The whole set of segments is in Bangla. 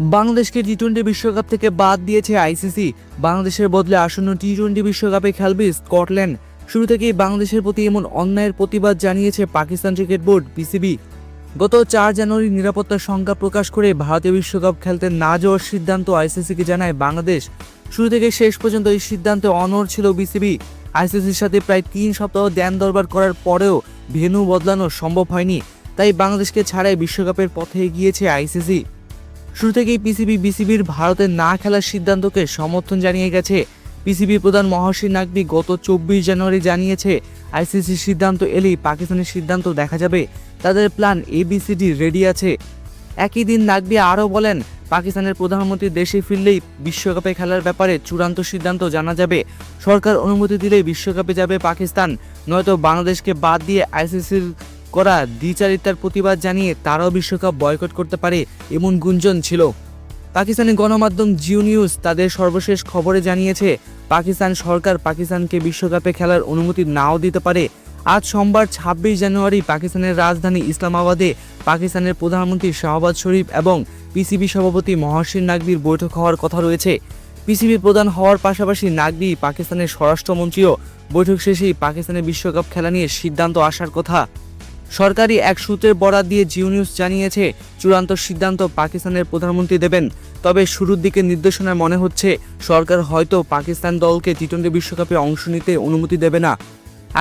বাংলাদেশকে টি টোয়েন্টি বিশ্বকাপ থেকে বাদ দিয়েছে আইসিসি বাংলাদেশের বদলে আসন্ন টি টোয়েন্টি বিশ্বকাপে খেলবে স্কটল্যান্ড। শুরু থেকেই বাংলাদেশের প্রতি এমন অন্যায়ের প্রতিবাদ জানিয়েছে পাকিস্তান ক্রিকেট বোর্ড পিসিবি গত চার জানুয়ারি নিরাপত্তার সংখ্যা প্রকাশ করে ভারতীয় বিশ্বকাপ খেলতে না যাওয়ার সিদ্ধান্ত আইসিসিকে জানায় বাংলাদেশ। শুরু থেকে শেষ পর্যন্ত এই সিদ্ধান্তে অনড় ছিল বিসিবি আইসিসির সাথে প্রায় তিন সপ্তাহ ধ্যান দরবার করার পরেও ভেন্যু বদলানো সম্ভব হয়নি। তাই বাংলাদেশকে ছাড়াই বিশ্বকাপের পথে এগিয়েছে আইসিসি শুরু থেকেই পিসিবি বিসিবির ভারতে না খেলার সিদ্ধান্তকে সমর্থন জানিয়ে গেছে। পিসিবি প্রধান মহর্ষি নাকবি গত চব্বিশ জানুয়ারি জানিয়েছে আইসিসির সিদ্ধান্ত এলেই পাকিস্তানের সিদ্ধান্ত দেখা যাবে। তাদের প্ল্যান এবিসিডি রেডি আছে। একই দিন নাকবি আরও বলেন, পাকিস্তানের প্রধানমন্ত্রী দেশে ফিরলেই বিশ্বকাপে খেলার ব্যাপারে চূড়ান্ত সিদ্ধান্ত জানা যাবে। সরকার অনুমতি দিলেই বিশ্বকাপে যাবে পাকিস্তান, নয়তো বাংলাদেশকে বাদ দিয়ে আইসিসির করা দ্বিচারিতার প্রতিবাদ জানিয়ে তারাও বিশ্বকাপ বয়কট করতে পারে এমন গুঞ্জন ছিল। পাকিস্তানি গণমাধ্যম জিও নিউজ তাদের সর্বশেষ খবরে জানিয়েছে, পাকিস্তান সরকার পাকিস্তানকে বিশ্বকাপে খেলার অনুমতি নাও দিতে পারে। আজ সোমবার ছাব্বিশ জানুয়ারি পাকিস্তানের রাজধানী ইসলামাবাদে পাকিস্তানের প্রধানমন্ত্রী শাহবাজ শরীফ এবং পিসিবি সভাপতি মহসিন নাকবির বৈঠক হওয়ার কথা রয়েছে। পিসিবি প্রধান হওয়ার পাশাপাশি নাকবি পাকিস্তানের স্বরাষ্ট্রমন্ত্রীও বৈঠক শেষেই পাকিস্তানের বিশ্বকাপ খেলা নিয়ে সিদ্ধান্ত আসার কথা। সরকারি এক সূত্রের বরাত দিয়ে জিও নিউজ জানিয়েছে, চূড়ান্ত সিদ্ধান্ত পাকিস্তানের প্রধানমন্ত্রী দেবেন। তবে শুরুর দিকে নির্দেশনায় মনে হচ্ছে, সরকার হয়তো পাকিস্তান দলকে টি টোয়েন্টি বিশ্বকাপে অংশ নিতে অনুমতি দেবে না।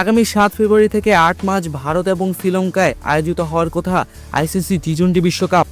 আগামী সাত ফেব্রুয়ারি থেকে আট মার্চ ভারত এবং শ্রীলঙ্কায় আয়োজিত হওয়ার কথা আইসিসি টি টোয়েন্টি বিশ্বকাপ।